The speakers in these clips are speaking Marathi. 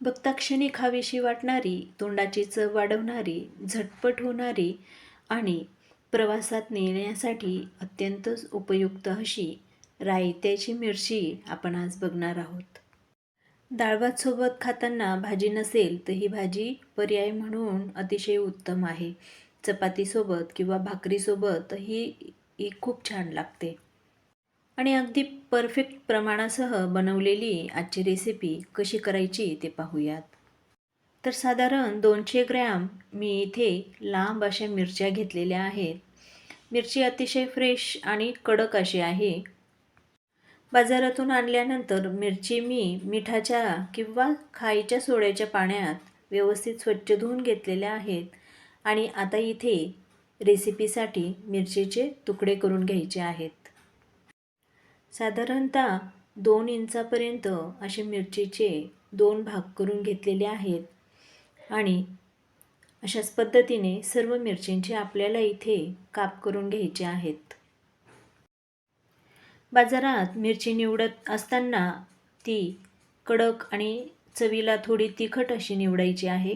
बघताक्षणी खावीशी वाटणारी तोंडाची चव वाढवणारी झटपट होणारी आणि प्रवासात नेण्यासाठी अत्यंतच उपयुक्त अशी रायत्याची मिरची आपण आज बघणार आहोत. डाळभातसोबत खाताना भाजी नसेल तर ही भाजी पर्याय म्हणून अतिशय उत्तम आहे. चपातीसोबत किंवा भाकरीसोबत ही ही खूप छान लागते. आणि अगदी परफेक्ट प्रमाणासह बनवलेली आजची रेसिपी कशी करायची ते पाहूयात. तर साधारण दोनशे ग्रॅम मी इथे लांब अशा मिरच्या घेतलेल्या आहेत. मिरची अतिशय फ्रेश आणि कडक अशी आहे. बाजारातून आणल्यानंतर मिरची मी मिठाच्या किंवा खाईच्या सोड्याच्या पाण्यात व्यवस्थित स्वच्छ धुवून घेतलेल्या आहेत आणि आता इथे रेसिपीसाठी मिरचीचे तुकडे करून घ्यायचे आहेत. साधारणतः दोन इंचापर्यंत असे मिरचीचे दोन भाग करून घेतलेले आहेत. आणि अशाच पद्धतीने सर्व मिरचींचे आपल्याला इथे काप करून घ्यायचे आहेत. बाजारात मिरची निवडत असताना ती कडक आणि चवीला थोडी तिखट अशी निवडायची आहे.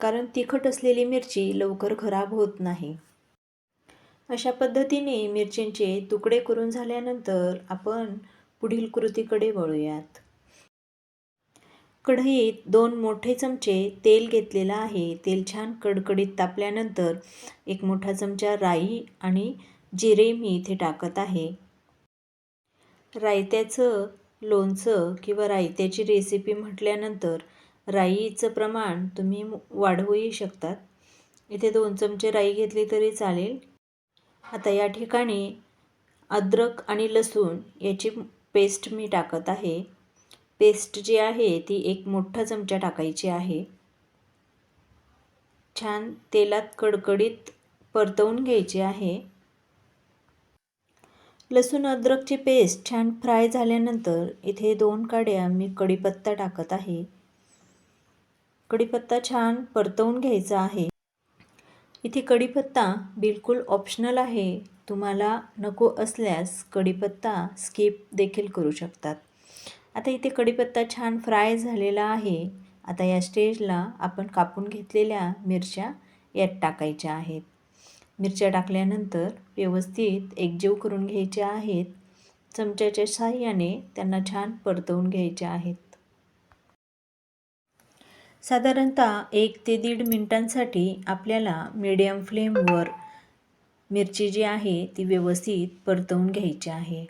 कारण तिखट असलेली मिरची लवकर खराब होत नाही. अशा पद्धतीने मिरचींचे तुकडे करून झाल्यानंतर आपण पुढील कृतीकडे वळूयात. कढईत दोन मोठे चमचे तेल घेतलेलं आहे. तेल छान कडकडीत तापल्यानंतर एक मोठा चमचा राई आणि जिरे मी इथे टाकत आहे. रायत्याचं लोणचं किंवा रायत्याची रेसिपी म्हटल्यानंतर राईचं प्रमाण तुम्ही वाढवूही शकतात. इथे दोन चमचे राई घेतली तरी चालेल. आता या ठिकाणी अद्रक आणि लसूण याची पेस्ट मी टाकत आहे. पेस्ट जी आहे ती एक मोठा चमचा टाकायची आहे. छान तेलात कडकडीत परतवून घ्यायची आहे. लसूण अद्रकची पेस्ट छान फ्राय झाल्यानंतर इथे दोन काड्या मी कढीपत्ता टाकत आहे. कढीपत्ता छान परतवून घ्यायचा आहे. इथे कढीपत्ता बिलकुल ऑप्शनल आहे. तुम्हाला नको असल्यास कढीपत्ता स्किप देखील करू शकतात. आता इथे कढीपत्ता छान फ्राय झालेला आहे. आता या स्टेजला आपण कापून घेतलेल्या मिरच्या यात टाकायच्या आहेत. मिरच्या टाकल्यानंतर व्यवस्थित एकजीव करून घ्यायच्या आहेत. चमच्याच्या साह्याने त्यांना छान परतवून घ्यायच्या आहेत. साधारणतः एक ते दीड मिनटांसाठी आपल्याला मीडियम फ्लेमवर मिरची जी आहे ती व्यवस्थित परतवून घ्यायची आहे.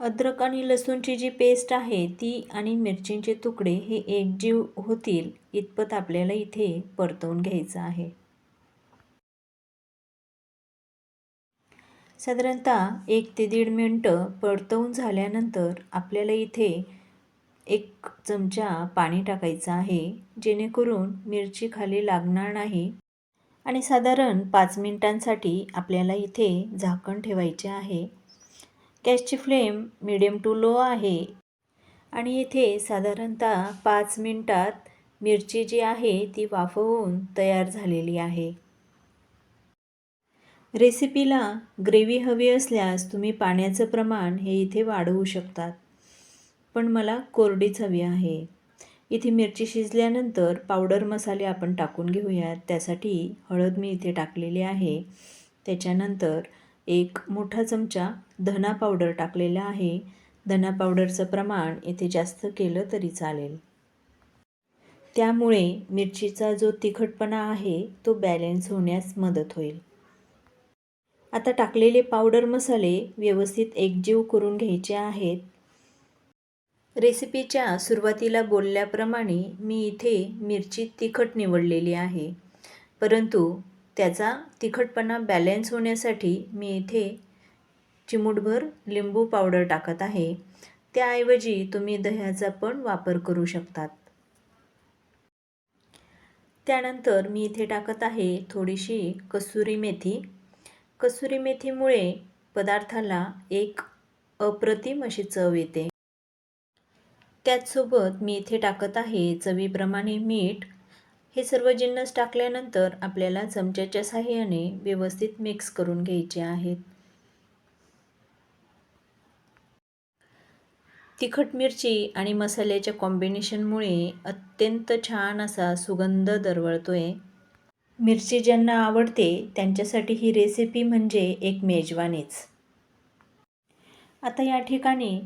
अद्रक आणि लसूणची जी पेस्ट आहे ती आणि मिरचींचे तुकडे हे एकजीव होतील इतपत आपल्याला इथे परतवून घ्यायचं आहे. साधारणतः एक ते दीड मिनटं परतवून झाल्यानंतर आपल्याला इथे एक चमचा पाणी टाकायचं आहे जेणेकरून मिरची खाली लागणार नाही. आणि साधारण पाच मिनिटांसाठी आपल्याला इथे झाकण ठेवायचे आहे. गॅसची फ्लेम मिडियम टू लो आहे. आणि इथे साधारणतः पाच मिनटात मिरची जी आहे ती वाफवून तयार झालेली आहे. रेसिपीला ग्रेव्ही हवी असल्यास तुम्ही पाण्याचं प्रमाण हे इथे वाढवू शकतात. पण मला कोरडीच हवी आहे. इथे मिरची शिजल्यानंतर पावडर मसाले आपण टाकून घेऊयात. त्यासाठी हळद मी इथे टाकलेली आहे. त्याच्यानंतर एक मोठा चमचा धना पावडर टाकलेला आहे. धना पावडरचं प्रमाण इथे जास्त केलं तरी चालेल. त्यामुळे मिरचीचा जो तिखटपणा आहे तो बॅलेन्स होण्यास मदत होईल. आता टाकलेले पावडर मसाले व्यवस्थित एकजीव करून घ्यायचे आहेत. रेसिपीच्या सुरुवातीला बोलल्याप्रमाणे मी इथे मिरची तिखट निवडलेली आहे. परंतु त्याचा तिखटपणा बॅलेन्स होण्यासाठी मी इथे चिमूटभर लिंबू पावडर टाकत आहे. त्याऐवजी तुम्ही दह्याचा पण वापर करू शकतात. त्यानंतर मी इथे टाकत आहे थोडीशी कसुरी मेथी. कसुरी मेथीमुळे पदार्थाला एक अप्रतिम अशी चव येते. त्याचसोबत मी इथे टाकत आहे चवीप्रमाणे मीठ. हे सर्व जिन्नस टाकल्यानंतर आपल्याला चमच्याच्या साह्याने व्यवस्थित मिक्स करून घ्यायचे आहेत. तिखट मिरची आणि मसाल्याच्या कॉम्बिनेशनमुळे अत्यंत छान असा सुगंध दरवळतोय. मिरची ज्यांना आवडते त्यांच्यासाठी ही रेसिपी म्हणजे एक मेजवानीच. आता या ठिकाणी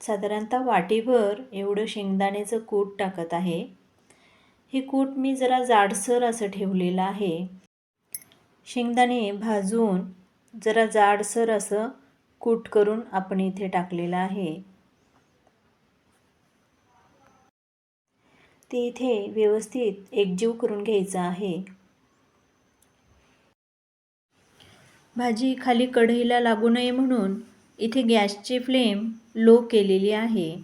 साधारणतः वाटीभर एवढं शेंगदाण्याचं कूट टाकत आहे. हे कूट मी जरा जाडसर असं ठेवलेलं आहे. शेंगदाणे भाजून जरा जाडसर असं कूट करून आपण इथे टाकलेलं आहे. ते इथे व्यवस्थित एकजीव करून घ्यायचं आहे. भाजी खाली कढईला लागू नये म्हणून इथे गॅसची फ्लेम लो केलेली आहे.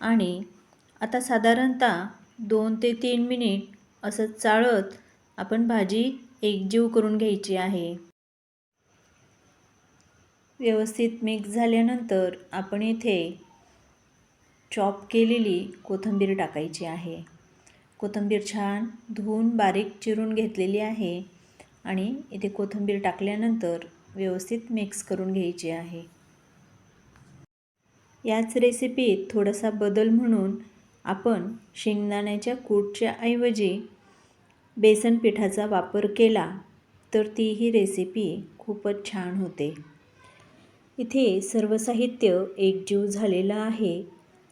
आणि आता साधारणतः दोन ते तीन मिनिट असं चाळत आपण भाजी एकजीव करून घ्यायची आहे. व्यवस्थित मिक्स झाल्यानंतर आपण इथे चॉप केलेली कोथिंबीर टाकायची आहे. कोथिंबीर छान धुवून बारीक चिरून घेतलेली आहे आणि इथे कोथिंबीर टाकल्यानंतर व्यवस्थित मिक्स करून घ्यायची आहे. याच रेसिपीत थोडासा बदल म्हणून आपण शेंगदाण्याच्या कूटच्या ऐवजी बेसन पिठाचा वापर केला तर ती ही रेसिपी खूपच छान होते. इथे सर्व साहित्य एकजीव झालेलं आहे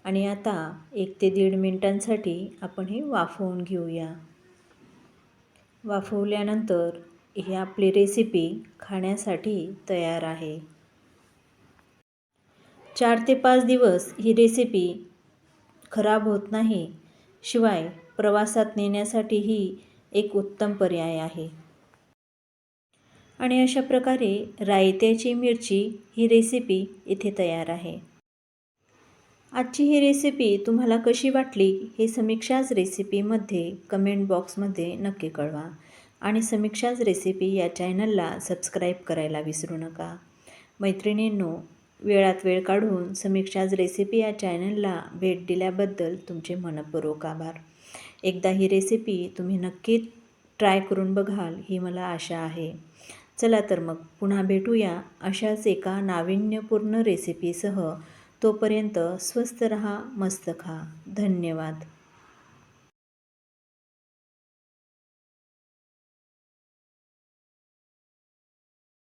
आणि आता एक ते दीड मिनटांसाठी आपण हे वाफवून घेऊया. वाफवल्यानंतर ही आपली रेसिपी खाण्यासाठी तयार आहे. चार ते पाच दिवस ही रेसिपी खराब होत नाही. शिवाय प्रवासात नेण्यासाठी ही एक उत्तम पर्याय आहे. आणि अशा प्रकारे रायत्याची मिरची ही रेसिपी इथे तयार आहे. आजची ही रेसिपी तुम्हाला कशी वाटली हे समीक्षाच रेसिपीमध्ये कमेंट बॉक्समध्ये नक्की कळवा. आणि समीक्षाच रेसिपी या चॅनलला सबस्क्राईब करायला विसरू नका. मैत्रिणींनो वेळात वेळ काढून समीक्षाच रेसिपी या चॅनलला भेट दिल्याबद्दल तुमचे मनपूर्वक आभार. एकदा ही रेसिपी तुम्ही नक्की ट्राय करून बघाल ही मला आशा आहे. चला तर मग पुन्हा भेटूया अशाच एका नाविन्यपूर्ण रेसिपीसह तोपर्यंत स्वस्त रहा मस्त खा. धन्यवाद.